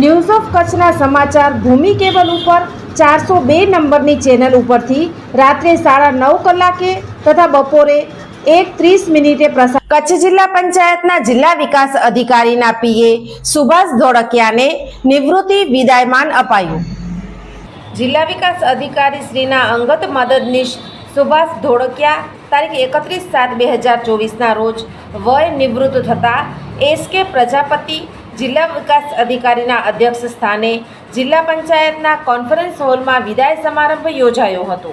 News of કચ્છના સમાચાર ભૂમિ cable ઉપર ચારસો બે નંબરની ચેનલ ઉપરથી રાત્રે સાડા નવ કલાકે તથા બપોરે એક ત્રીસ મિનિટે પ્રસાર કચ્છ જિલ્લા પંચાયતના જિલ્લા વિકાસ અધિકારીના પીએ સુભાષ ધોળકિયાને નિવૃત્તિ વિદાયમાન અપાયું. જિલ્લા વિકાસ અધિકારી શ્રીના અંગત મદદનીશ સુભાષ ધોળકિયા તારીખ એકત્રીસ સાત બે હજાર ચોવીસના રોજ વય નિવૃત્ત થતા એસકે પ્રજાપતિ જિલ્લા વિકાસ અધિકારીના અધ્યક્ષ સ્થાને જિલ્લા પંચાયતના કોન્ફરન્સ હોલમાં વિદાય સમારંભ યોજાયો હતો.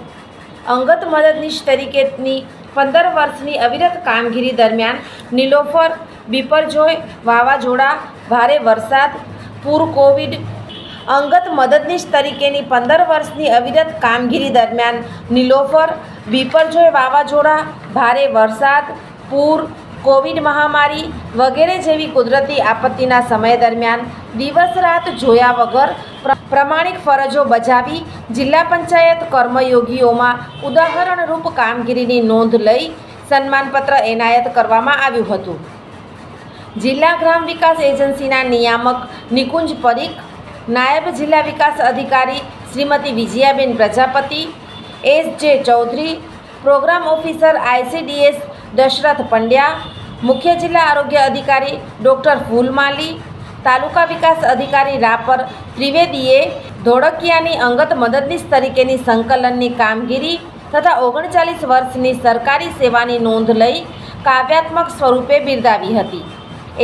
અંગત મદદનીશ તરીકેની પંદર વર્ષની અવિરત કામગીરી દરમિયાન નીલોફર, બિપરજોય, વાવાઝોડા, ભારે વરસાદ, પૂર કોવિડ, અંગત મદદનીશ તરીકેની પંદર વર્ષની અવિરત કામગીરી દરમિયાન નીલોફર, બિપરજોય, વાવાઝોડા, ભારે વરસાદ, પૂર કોવિડ મહામારી વગેરે જેવી કુદરતી આપત્તિના સમય દરમિયાન દિવસ રાત જોયા વગર પ્ર- પ્રમાણિક ફરજો બજાવી જિલ્લા પંચાયત કર્મયોગીઓમાં ઉદાહરણરૂપ કામગીરીની નોંધ લઈ સન્માનપત્ર એનાયત કરવામાં આવ્યું હતું. જિલ્લા ગ્રામ વિકાસ એજન્સીના નિયામક નિકુંજ પરીખ, નાયબ જિલ્લા વિકાસ અધિકારી Shrimati Vijayaben Prajapati, S J Chaudhary, programme officer ICDS Dasharath Pandya, મુખ્ય જિલ્લા આરોગ્ય અધિકારી ડૉક્ટર ફૂલમાલી, તાલુકા વિકાસ અધિકારી રાપર ત્રિવેદીએ ધોળકિયાની અંગત મદદનીશ તરીકેની સંકલનની કામગીરી તથા ઓગણચાલીસ વર્ષની સરકારી સેવાની નોંધ લઈ કાવ્યાત્મક સ્વરૂપે બિરદાવી હતી.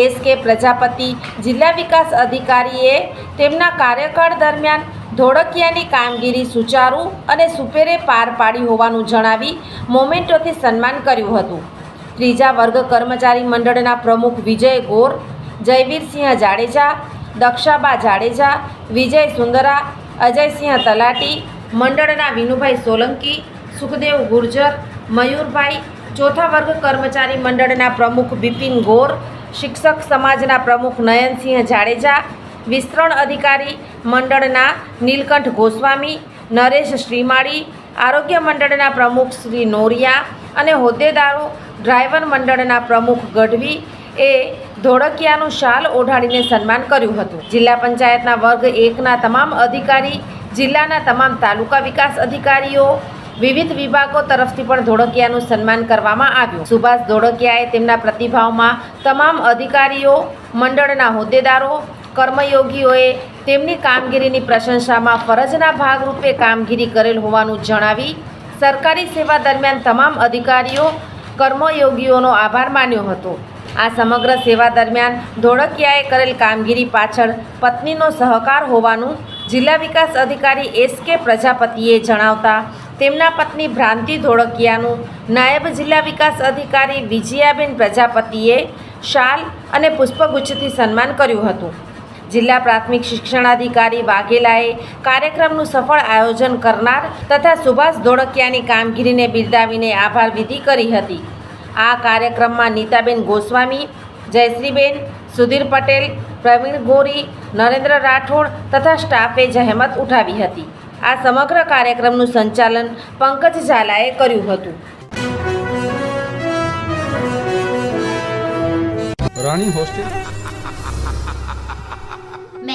એસ કે પ્રજાપતિ જિલ્લા વિકાસ અધિકારીએ તેમના કાર્યકાળ દરમિયાન ધોળકિયાની કામગીરી સુચારુ અને સુપેરે પાર પાડી હોવાનું જણાવી મોમેન્ટોથી સન્માન કર્યું હતું. ત્રીજા વર્ગ કર્મચારી મંડળના પ્રમુખ વિજય ગોર, જયવીરસિંહ જાડેજા, દક્ષાબા જાડેજા, વિજય સુંદરા, અજયસિંહ તલાટી, મંડળના વિનુભાઈ સોલંકી, સુખદેવ ગુર્જર, મયુરભાઈ, ચોથા વર્ગ કર્મચારી મંડળના પ્રમુખ બિપિન ગોર, શિક્ષક સમાજના પ્રમુખ નયનસિંહ જાડેજા, વિસ્તરણ અધિકારી મંડળના નીલકંઠ ગોસ્વામી, નરેશ શ્રીમાળી, આરોગ્ય મંડળના પ્રમુખ શ્રી નોરિયા અને હોદ્દેદારો ડ્રાઈવર મંડળના પ્રમુખ ગઢવી એ ધોળકિયાનું શાલ ઓઢાડીને સન્માન કર્યું હતું. જિલ્લા પંચાયતના વર્ગ એકના તમામ અધિકારી, જિલ્લાના તમામ તાલુકા વિકાસ અધિકારીઓ, વિવિધ વિભાગો તરફથી પણ ધોળકિયાનું સન્માન કરવામાં આવ્યું. સુભાષ ધોળકિયાએ તેમના પ્રતિભાવમાં તમામ અધિકારીઓ, મંડળના હોદ્દેદારો, કર્મયોગીઓએ તેમની કામગીરીની પ્રશંસામાં ફરજના ભાગરૂપે કામગીરી કરેલ હોવાનું જણાવી સરકારી સેવા દરમિયાન તમામ અધિકારીઓ કર્મયોગીઓનો આભાર માન્યો હતો. આ સમગ્ર સેવા દરમિયાન ધોળકિયાએ કરેલ કામગીરી પાછળ પત્નીનો સહકાર હોવાનું જિલ્લા વિકાસ અધિકારી એસ કે પ્રજાપતિએ જણાવતા, તેમના પત્ની ભ્રાંતિ ધોળકિયાનું નાયબ જિલ્લા વિકાસ અધિકારી વિજયાબેન પ્રજાપતિએ શાલ અને પુષ્પગુચ્છથી સન્માન કર્યું હતું. જિલ્લા પ્રાથમિક શિક્ષણાધિકારી વાઘેલાએ કાર્યક્રમનું સફળ આયોજન કરનાર તથા સુભાષ ધોળકિયાની કામગીરીને બિરદાવીને આભાર વિધિ કરી હતી. આ કાર્યક્રમમાં નીતાબેન ગોસ્વામી, જયશ્રીબેન, સુધીર પટેલ, પ્રવીણ ગોરી, નરેન્દ્ર રાઠોડ તથા સ્ટાફે જહેમત ઉઠાવી હતી. આ સમગ્ર કાર્યક્રમનું સંચાલન પંકજ ઝાલાએ કર્યું હતું. રાણી હોસ્ટેલ?